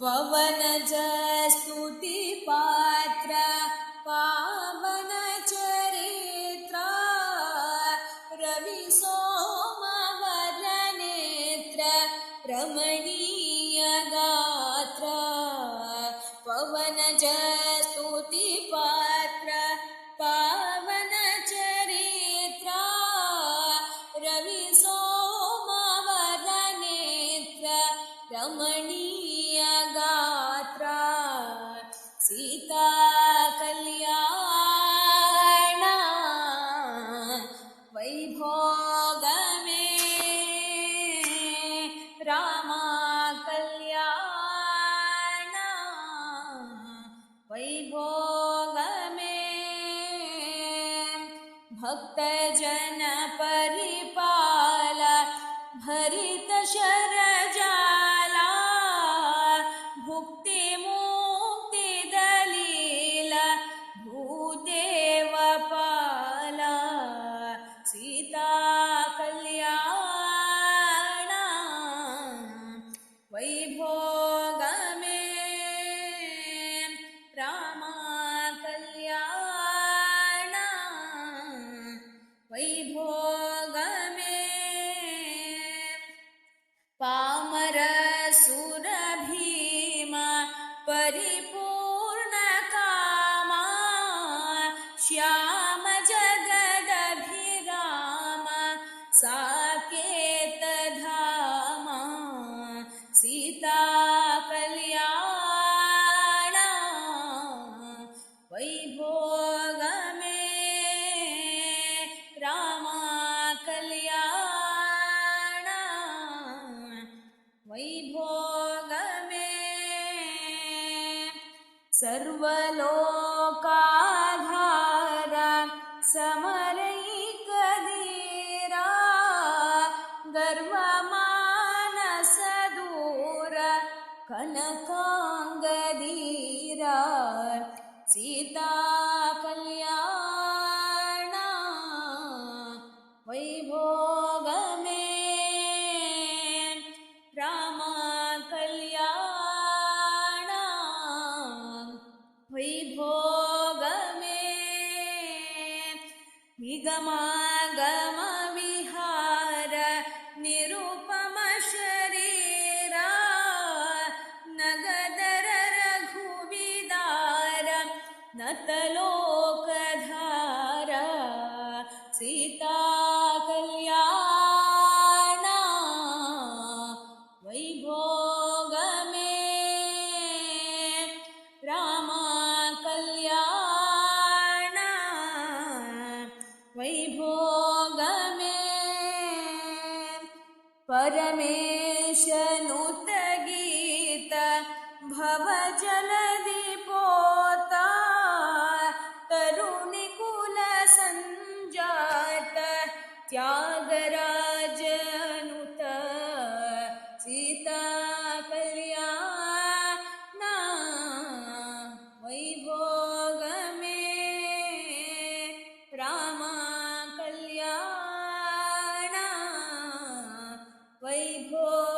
पवनज स्तुतिपात्र पावनचरित्रा रविसोमवरनेत्र रमणीयगात्रा पवनज स्तुतिपात्र पावनचरित्रा रविसोमवरनेत्र रमणीयगात्रा सीता कल्याण वैभोगमे रामा कल्याण वैभोगमे भक्तजनपरिपाल भरितशरजाला वैभोगमे रामा कल्याण वैभोगमे पामरसुरभीम परिपूर्णकामा वैभोगमे सर्वलोकाधार निगमागमविहार निरुपमशरीरा नगदर रघुविदार नतलोकधार सीता परमेश गीत भव जल परमेशनुतगीत कुल संत क्या कल्याण वैभो